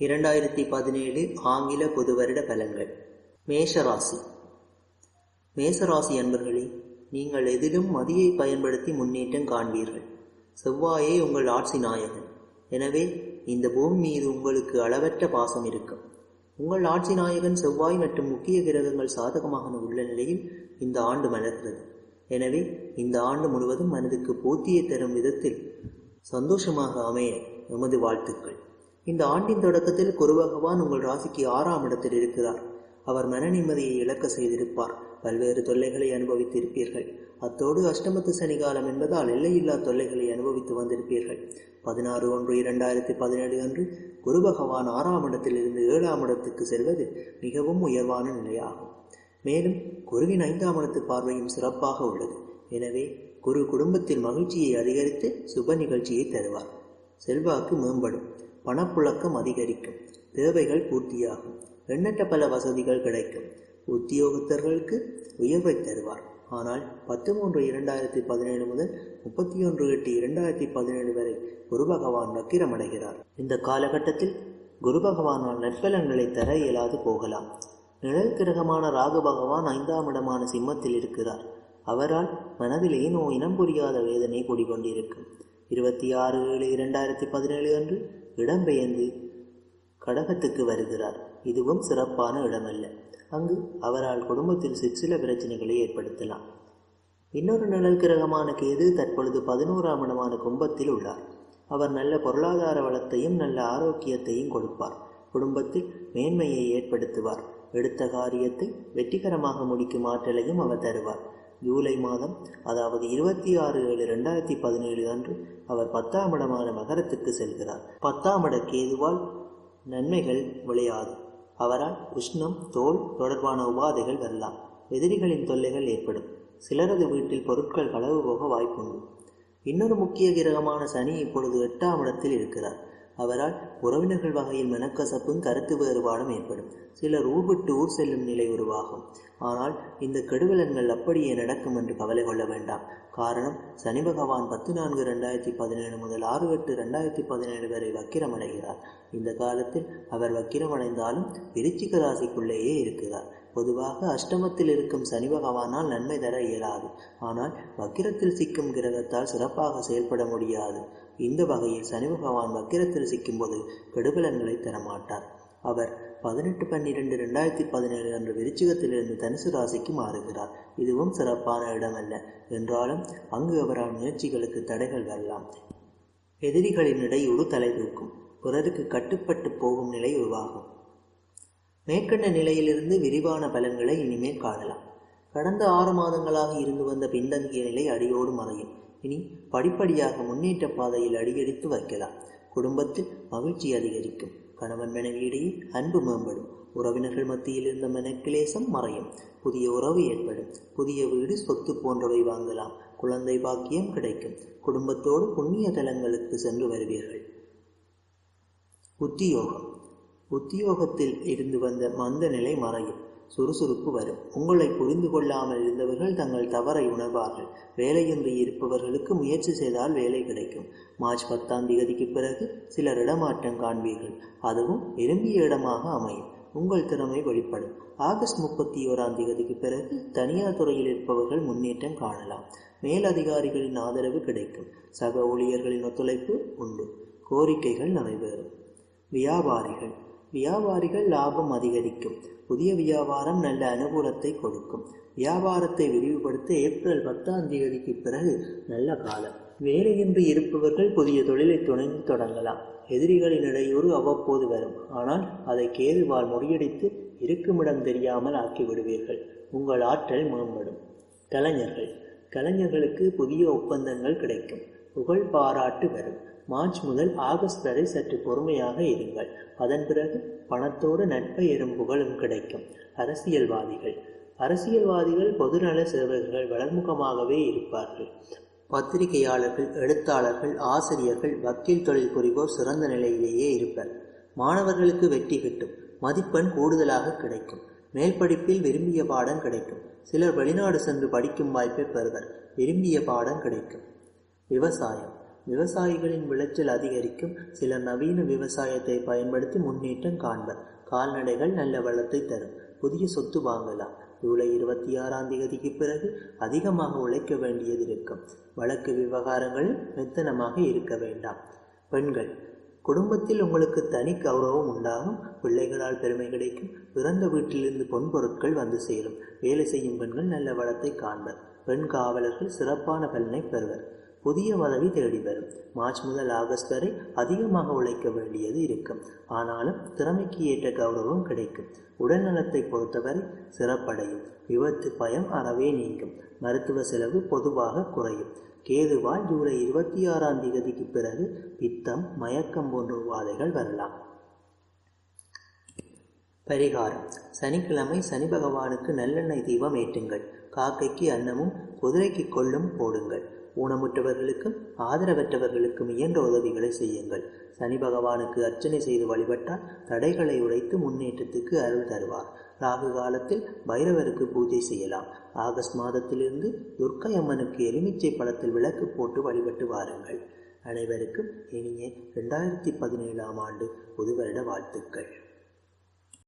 இரண்டாயிரத்தி பதினேழு ஆங்கில பொது வருட பலன்கள். மேஷராசி. மேசராசி அன்பர்களே நீங்கள் எதிலும் மதியை பயன்படுத்தி முன்னேற்றம் காண்பீர்கள். செவ்வாயே உங்கள் ஆட்சி நாயகன். எனவே இந்த பூமி மீது உங்களுக்கு அளவற்ற பாசம் இருக்கும். உங்கள் ஆட்சி நாயகன் செவ்வாய் மற்றும் முக்கிய கிரகங்கள் சாதகமாக உள்ள நிலையில் இந்த ஆண்டு மலர்கிறது. எனவே இந்த ஆண்டு முழுவதும் மனதுக்கு போத்தியை தரும் விதத்தில் சந்தோஷமாக அமைய எமது வாழ்த்துக்கள். இந்த ஆண்டின் தொடக்கத்தில் குரு பகவான் உங்கள் ராசிக்கு ஆறாம் இடத்தில் இருக்கிறார். அவர் மன நிம்மதியை இழக்க செய்திருப்பார். பல்வேறு தொல்லைகளை அனுபவித்திருப்பீர்கள். அத்தோடு அஷ்டமத்து சனிகாலம் என்பதால் எல்லையில்லா தொல்லைகளை அனுபவித்து வந்திருப்பீர்கள். பதினாறு ஒன்று இரண்டாயிரத்தி பதினேழு அன்று குரு பகவான் ஆறாம் இடத்திலிருந்து ஏழாம் இடத்துக்கு செல்வது மிகவும் உயர்வான நிலையாகும். மேலும் குருவின் ஐந்தாம் இடத்து பார்வையும் சிறப்பாக உள்ளது. எனவே குரு குடும்பத்தில் மகிழ்ச்சியை அதிகரித்து சுப நிகழ்ச்சியை தருவார். செல்வாக்கு மேம்படும். பணப்புழக்கம் அதிகரிக்கும். தேவைகள் பூர்த்தியாகும். எண்ணற்ற பல வசதிகள் கிடைக்கும். உத்தியோகத்தர்களுக்கு உயர்வை தருவார். ஆனால் பத்து மூன்று இரண்டாயிரத்தி பதினேழு முதல் முப்பத்தி ஒன்று எட்டு இரண்டாயிரத்தி பதினேழு வரை குரு பகவான் வக்கிரமடைகிறார். இந்த காலகட்டத்தில் குரு பகவானால் நற்பலன்களை தர இயலாது போகலாம். நிழல் கிரகமான ராகு பகவான் ஐந்தாம் இடமான சிம்மத்தில் இருக்கிறார். அவரால் மனதிலே ஏனோ இனம் புரியாத வேதனை குடிகொண்டிருக்கும் இருபத்தி ஆறு ஏழு இரண்டாயிரத்தி பதினேழு அன்று இடம்பெயர்ந்து கடகத்துக்கு வருகிறார். இதுவும் சிறப்பான இடமல்ல. அங்கு அவரால் குடும்பத்தில் சிற்சில பிரச்சனைகளை ஏற்படுத்தலாம். இன்னொரு நிழல் கிரகமான கேது தற்பொழுது பதினோராம் இடமான கும்பத்தில் உள்ளார். அவர் நல்ல பொருளாதார வளத்தையும் நல்ல ஆரோக்கியத்தையும் கொடுப்பார். குடும்பத்தில் மேன்மையை ஏற்படுத்துவார். எடுத்த காரியத்தை வெற்றிகரமாக முடிக்கும் ஆற்றலையும் அவர் தருவார். ஜூலை மாதம் அதாவது இருபத்தி ஆறு ஏழு ரெண்டாயிரத்தி பதினேழு அன்று அவர் பத்தாம் இடமான மகரத்துக்கு செல்கிறார். பத்தாம் இட கேதுவால் நன்மைகள் விளையாது. அவரால் உஷ்ணம் தோல் தொடர்பான உபாதைகள் வரலாம். எதிரிகளின் தொல்லைகள் ஏற்படும். சிலரது வீட்டில் பொருட்கள் களவு போக வாய்ப்புண்டு. இன்னொரு முக்கிய கிரகமான சனி இப்பொழுது எட்டாம் இடத்தில் இருக்கிறார். அவரால் உறவினர்கள் வகையில் மனக்கசப்பும் கருத்து வேறுபாடும் ஏற்படும். சிலர் ஊர்விட்டு ஊர் செல்லும் நிலை உருவாகும். ஆனால் இந்த கெடுவலன்கள் அப்படியே நடக்கும் என்று கவலை கொள்ள வேண்டாம். காரணம் சனி பகவான் பத்து நான்கு ரெண்டாயிரத்தி பதினேழு முதல் ஆறு எட்டு ரெண்டாயிரத்தி பதினேழு வரை வக்கிரமடைகிறார். இந்த காலத்தில் அவர் வக்கிரமடைந்தாலும் விருச்சிக ராசிக்குள்ளேயே இருக்கிறார். பொதுவாக அஷ்டமத்தில் இருக்கும் சனி பகவானால் நன்மை தர இயலாது. ஆனால் வக்கிரத்தில் சிக்கும் கிரகத்தால் சிறப்பாக செயல்பட முடியாது. இந்த வகையில் சனி பகவான் வக்கிரத்தில் சிக்கும்போது கெடுபலன்களை தரமாட்டார். அவர் பதினெட்டு பன்னிரெண்டு ரெண்டாயிரத்தி பதினேழு அன்று விருச்சிகத்திலிருந்து தனுசு ராசிக்கு மாறுகிறார். இதுவும் சிறப்பான இடமல்ல. என்றாலும் அங்கு அவரால் முயற்சிகளுக்கு தடைகள் வரலாம். எதிரிகளின் இடையூறு தலை தூக்கும். பிறருக்கு கட்டுப்பட்டு போகும் நிலை உருவாகும். மேற்கண்ட நிலையிலிருந்து விரிவான பலன்களை இனிமேல் காணலாம். கடந்த ஆறு மாதங்களாக இருந்து வந்த பின்தங்கிய நிலை அடியோடு மறையும். இனி படிப்படியாக முன்னேற்ற பாதையில் அடியெடுத்து வைக்கலாம். குடும்பத்தில் மகிழ்ச்சி அதிகரிக்கும். கணவன் மனைவியிடையே அன்பு மேம்படும். உறவினர்கள் மத்தியில் இருந்த மனக்கிலேசம் மறையும். புதிய உறவு ஏற்படும். புதிய வீடு சொத்து போன்றவை வாங்கலாம். குழந்தை பாக்கியம் கிடைக்கும். குடும்பத்தோடு புண்ணிய தலங்களுக்கு சென்று வருவீர்கள். உத்தியோகம். உத்தியோகத்தில் இருந்து வந்த மந்த நிலை மறையும். சுறுசுறுப்பு வரும். உங்களை புரிந்து கொள்ளாமல் இருந்தவர்கள் தங்கள் தவறை உணர்வார்கள். வேலையின்றி இருப்பவர்களுக்கு முயற்சி செய்தால் வேலை கிடைக்கும். மார்ச் பத்தாம் தேதிக்கு பிறகு சிலர் இடமாற்றம் காண்பீர்கள். அதுவும் விரும்பிய இடமாக அமையும். உங்கள் திறமை வெளிப்படும். ஆகஸ்ட் முப்பத்தி ஓராம் தேதிக்கு பிறகு தனியார் துறையில் இருப்பவர்கள் முன்னேற்றம் காணலாம். மேலதிகாரிகளின் ஆதரவு கிடைக்கும். சக ஊழியர்களின் ஒத்துழைப்பு உண்டு. கோரிக்கைகள் நிறைவேறும். வியாபாரிகள். வியாபாரிகள் லாபம் அதிகரிக்கும். புதிய வியாபாரம் நல்ல அனுகூலத்தை கொடுக்கும். வியாபாரத்தை விரிவுபடுத்த ஏப்ரல் பத்தாம் தேதிக்கு பிறகு நல்ல காலம். வேலையின்றி இருப்பவர்கள் புதிய தொழிலை துணைந்து தொடங்கலாம். எதிரிகளின் இடையூறு அவ்வப்போது வரும். ஆனால் அதை கேதுவால் முறியடித்து இருக்குமிடம் தெரியாமல் ஆக்கிவிடுவீர்கள். உங்கள் ஆற்றல் மேம்படும். கலைஞர்கள். கலைஞர்களுக்கு புதிய ஒப்பந்தங்கள் கிடைக்கும். புகழ் பாராட்டு வரும். மார்ச் முதல் ஆகஸ்ட் வரை சற்று பொறுமையாக இருங்கள். அதன் பிறகு பணத்தோடு நட்பெயரும் புகழும் கிடைக்கும். அரசியல்வாதிகள். அரசியல்வாதிகள் பொதுநல சேவகர்கள் வளர்முகமாகவே இருப்பார்கள். பத்திரிகையாளர்கள் எழுத்தாளர்கள் ஆசிரியர்கள் வக்கீல் தொழில் புரிவோர் சிறந்த நிலையிலேயே இருப்பர். மாணவர்களுக்கு வெற்றி கிட்டும். மதிப்பெண் கூடுதலாக கிடைக்கும். மேல் படிப்பில் விரும்பிய பாடம் கிடைக்கும். சிலர் வெளிநாடு சென்று படிக்கும் வாய்ப்பை பெறுவர். விரும்பிய பாடம் கிடைக்கும். விவசாயம். விவசாயிகளின் விளைச்சல் அதிகரிக்கும். சில நவீன விவசாயத்தை பயன்படுத்தி முன்னேற்றம் காண்பர். கால்நடைகள் நல்ல வளத்தை தரும். புதிய சொத்து வாங்கலாம். ஜூலை இருபத்தி ஆறாம் தேதிக்கு பிறகு அதிகமாக உழைக்க வேண்டியது இருக்கும். வழக்கு விவகாரங்கள் மெத்தனமாக இருக்க வேண்டாம். பெண்கள் குடும்பத்தில் உங்களுக்கு தனி கௌரவம் உண்டாகும். பிள்ளைகளால் பெருமை கிடைக்கும். பிறந்த வீட்டிலிருந்து பொன் பொருட்கள் வந்து சேரும். வேலை செய்யும் பெண்கள் நல்ல வளத்தை காண்பர். பெண் காவலர்கள் சிறப்பான பலனை பெறுவர். புதிய பதவி தேடி வரும். மார்ச் முதல் ஆகஸ்ட் வரை அதிகமாக உழைக்க வேண்டியது இருக்கும். ஆனாலும் திறமைக்கு ஏற்ற கௌரவம் கிடைக்கும். உடல்நலத்தை பொறுத்தவரை சிறப்படையும். விபத்து பயம் அறவே நீங்கும். மருத்துவ செலவு பொதுவாக குறையும். கேதுவால் ஜூலை இருபத்தி ஆறாம் தேதிக்கு பிறகு பித்தம் மயக்கம் போன்ற உபாதைகள் வரலாம். பரிகாரம். சனிக்கிழமை சனி பகவானுக்கு நல்லெண்ணெய் தீபம் ஏற்றுங்கள். காக்கைக்கு அன்னமும் குதிரைக்கு கொள்ளும் போடுங்கள். ஊனமுற்றவர்களுக்கும் ஆதரவற்றவர்களுக்கும் இயன்ற உதவிகளை செய்யுங்கள். சனி பகவானுக்கு அர்ச்சனை செய்து வழிபட்டால் தடைகளை உடைத்து முன்னேற்றத்துக்கு அருள் தருவார். ராகு காலத்தில் பைரவருக்கு பூஜை செய்யலாம். ஆகஸ்ட் மாதத்திலிருந்து துர்க்கை அம்மனுக்கு எலுமிச்சை பழத்தில் விளக்கு போட்டு வழிபட்டு வாருங்கள். அனைவருக்கும் இனிய ரெண்டாயிரத்தி பதினேழாம் ஆண்டு புது வருட வாழ்த்துக்கள்.